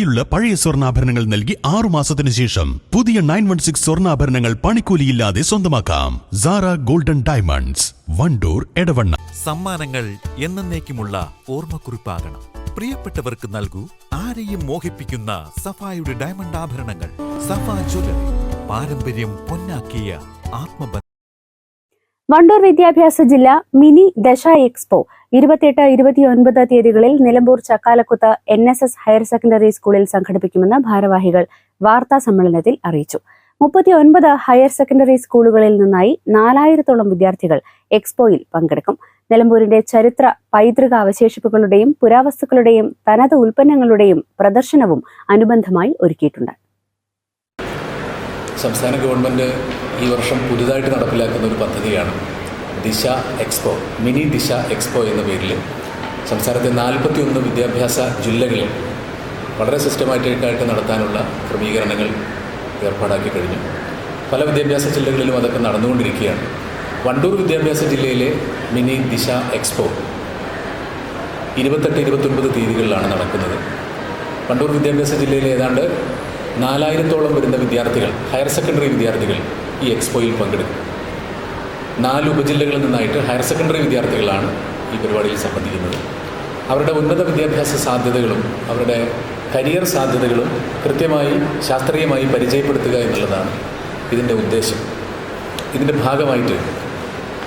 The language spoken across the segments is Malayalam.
യുള്ള പഴയ സ്വർണാഭരണങ്ങൾ നൽകി ആറു മാസത്തിന് ശേഷം പുതിയ നയൻ വൺ സിക്സ് സ്വർണാഭരണങ്ങൾ പണിക്കൂലിയില്ലാതെ സ്വന്തമാക്കാം. Sara golden diamonds Wandoor Edavanna. സമ്മാനങ്ങൾ എന്നേക്കുമുള്ള ഓർമ്മക്കുറിപ്പാകണം. പ്രിയപ്പെട്ടവർക്ക് നൽകൂ ആരെയും മോഹിപ്പിക്കുന്ന സഫായുടെ ഡയമണ്ട് ആഭരണങ്ങൾ. സഫ ജ്വല്ലറി പാരമ്പര്യം പൊന്നാക്കിയ ആത്മബന്ധം. വണ്ടൂർ വിദ്യാഭ്യാസ ജില്ല മിനി ദശ എക്സ്പോ ഇരുപത്തിയെട്ട് ഇരുപത്തിയൊൻപത് തീയതികളിൽ Nilambur Chakkalakuth N S S higher secondary സ്കൂളിൽ സംഘടിപ്പിക്കുമെന്ന് ഭാരവാഹികൾ വാർത്താ സമ്മേളനത്തിൽ അറിയിച്ചു. മുപ്പത്തിയൊൻപത് ഹയർ സെക്കൻഡറി സ്കൂളുകളിൽ നിന്നായി നാലായിരത്തോളം വിദ്യാർത്ഥികൾ എക്സ്പോയിൽ പങ്കെടുക്കും. നിലമ്പൂരിന്റെ ചരിത്ര പൈതൃക അവശേഷിപ്പുകളുടെയും പുരാവസ്തുക്കളുടെയും തനത് ഉൽപ്പന്നങ്ങളുടെയും പ്രദർശനവും അനുബന്ധമായി ഒരുക്കിയിട്ടുണ്ട്. സംസ്ഥാന ഗവൺമെന്റ് ഈ വർഷം പുതുതായിട്ട് നടപ്പിലാക്കുന്ന ഒരു പദ്ധതിയാണ് ദിശ എക്സ്പോ മിനി ദിശ എക്സ്പോ എന്ന പേരിൽ സംസ്ഥാനത്തെ നാൽപ്പത്തിയൊന്ന് വിദ്യാഭ്യാസ ജില്ലകളിൽ വളരെ സിസ്റ്റമാറ്റിക്കായിട്ട് നടത്താനുള്ള ക്രമീകരണങ്ങൾ ഏർപ്പാടാക്കി കഴിഞ്ഞു. പല വിദ്യാഭ്യാസ ജില്ലകളിലും അതൊക്കെ നടന്നുകൊണ്ടിരിക്കുകയാണ്. വണ്ടൂർ വിദ്യാഭ്യാസ ജില്ലയിലെ മിനി ദിശ എക്സ്പോ ഇരുപത്തെട്ട് ഇരുപത്തൊൻപത് തീയതികളിലാണ് നടക്കുന്നത്. വണ്ടൂർ വിദ്യാഭ്യാസ ജില്ലയിൽ ഏതാണ്ട് നാലായിരത്തോളം വരുന്ന വിദ്യാർത്ഥികൾ ഹയർ സെക്കൻഡറി വിദ്യാർത്ഥികൾ ഈ എക്സ്പോയിൽ പങ്കെടുക്കും. നാല് ഉപജില്ലകളിൽ നിന്നായിട്ട് ഹയർ സെക്കൻഡറി വിദ്യാർത്ഥികളാണ് ഈ പരിപാടിയിൽ സംബന്ധിക്കുന്നത്. അവരുടെ ഉന്നത വിദ്യാഭ്യാസ സാധ്യതകളും അവരുടെ കരിയർ സാധ്യതകളും കൃത്യമായി ശാസ്ത്രീയമായി പരിചയപ്പെടുത്തുക എന്നുള്ളതാണ് ഇതിന്റെ ഉദ്ദേശം. ഇതിന്റെ ഭാഗമായിട്ട്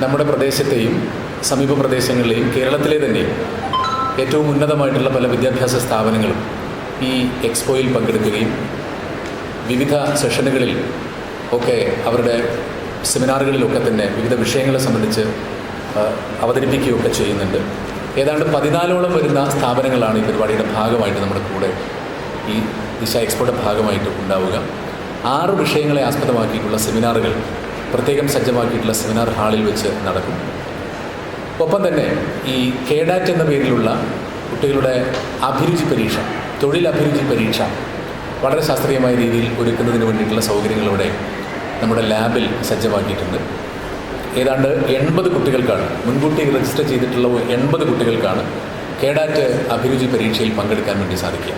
നമ്മുടെ പ്രദേശത്തെയും സമീപ പ്രദേശങ്ങളിലെയും കേരളത്തിലെ തന്നെ ഏറ്റവും ഉന്നതമായിട്ടുള്ള പല വിദ്യാഭ്യാസ സ്ഥാപനങ്ങളും ഈ എക്സ്പോയിൽ പങ്കെടുക്കുകയും വിവിധ സെഷനുകളിൽ ഒക്കെ അവരുടെ സെമിനാറുകളിലൊക്കെ തന്നെ വിവിധ വിഷയങ്ങളെ സംബന്ധിച്ച് അവതരിപ്പിക്കുകയൊക്കെ ചെയ്യുന്നുണ്ട്. ഏതാണ്ട് പതിനാലോളം വരുന്ന സ്ഥാപനങ്ങളാണ് ഈ പരിപാടിയുടെ ഭാഗമായിട്ട് നമ്മുടെ കൂടെ ഈ ദിശ എക്സ്പോയുടെ ഭാഗമായിട്ട് ഉണ്ടാവുക. ആറ് വിഷയങ്ങളെ ആസ്പദമാക്കിയിട്ടുള്ള സെമിനാറുകൾ പ്രത്യേകം സജ്ജമാക്കിയിട്ടുള്ള സെമിനാർ ഹാളിൽ വെച്ച് നടക്കും. ഒപ്പം തന്നെ ഈ കേഡാറ്റ് എന്ന പേരിലുള്ള കുട്ടികളുടെ അഭിരുചി പരീക്ഷ തൊഴിൽ അഭിരുചി പരീക്ഷ വളരെ ശാസ്ത്രീയമായ രീതിയിൽ ഒരുക്കുന്നതിന് വേണ്ടിയിട്ടുള്ള സൗകര്യങ്ങൾ ഇവിടെ നമ്മുടെ ലാബിൽ സജ്ജമാക്കിയിട്ടുണ്ട്. ഏതാണ്ട് എൺപത് കുട്ടികൾക്കാണ് മുൻകൂട്ടി രജിസ്റ്റർ ചെയ്തിട്ടുള്ള എൺപത് കുട്ടികൾക്കാണ് കേഡാറ്റ് അഭിരുചി പരീക്ഷയിൽ പങ്കെടുക്കാൻ വേണ്ടി സാധിക്കുക.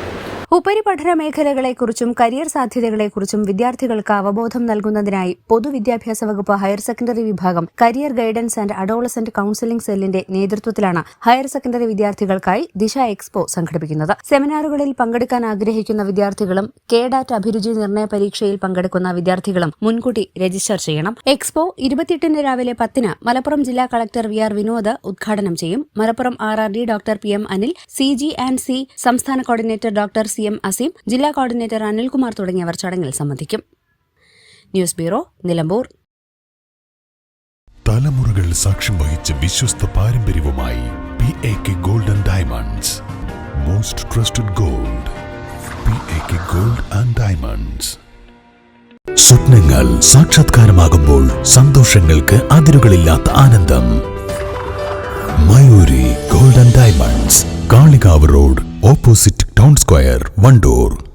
ഉപരിപഠന മേഖലകളെക്കുറിച്ചും കരിയർ സാധ്യതകളെക്കുറിച്ചും വിദ്യാർത്ഥികൾക്ക് അവബോധം നൽകുന്നതിനായി പൊതുവിദ്യാഭ്യാസ വകുപ്പ് ഹയർ സെക്കൻഡറി വിഭാഗം career guidance and adolescent counselling സെല്ലിന്റെ നേതൃത്വത്തിലാണ് ഹയർ സെക്കൻഡറി വിദ്യാർത്ഥികൾക്കായി ദിശ എക്സ്പോ സംഘടിപ്പിക്കുന്നത്. സെമിനാറുകളിൽ പങ്കെടുക്കാൻ ആഗ്രഹിക്കുന്ന വിദ്യാർത്ഥികളും കേഡാറ്റ് അഭിരുചി നിർണയ പരീക്ഷയിൽ പങ്കെടുക്കുന്ന വിദ്യാർത്ഥികളും മുൻകൂട്ടി രജിസ്റ്റർ ചെയ്യണം. എക്സ്പോ ഇരുപത്തിയെട്ടിന് രാവിലെ പത്തിന് മലപ്പുറം ജില്ലാ കളക്ടർ വി ആർ വിനോദ് ഉദ്ഘാടനം ചെയ്യും. Malappuram R R D doctor P M Anil C G and C സംസ്ഥാന coordinator doctor C M Azeem ജില്ലാ കോർഡിനേറ്റർ അനിൽകുമാർ തുടങ്ങിയവർ ചടങ്ങിൽ സംബന്ധിക്കും. News bureau Nilambur. തലമുറകൾ സാക്ഷ്യം വഹിച്ച വിശ്വസ്ത പാരമ്പര്യവുമായി P A K golden diamonds most trusted gold P A K gold and diamonds സ്വപ്നങ്ങൾ സാക്ഷാത്കാരമാകുമ്പോൾ സന്തോഷങ്ങൾക്ക് അതിരുകളില്ലാത്ത ആനന്ദം. Mayuri golden diamonds Kalikavu road opposite town square Wandoor.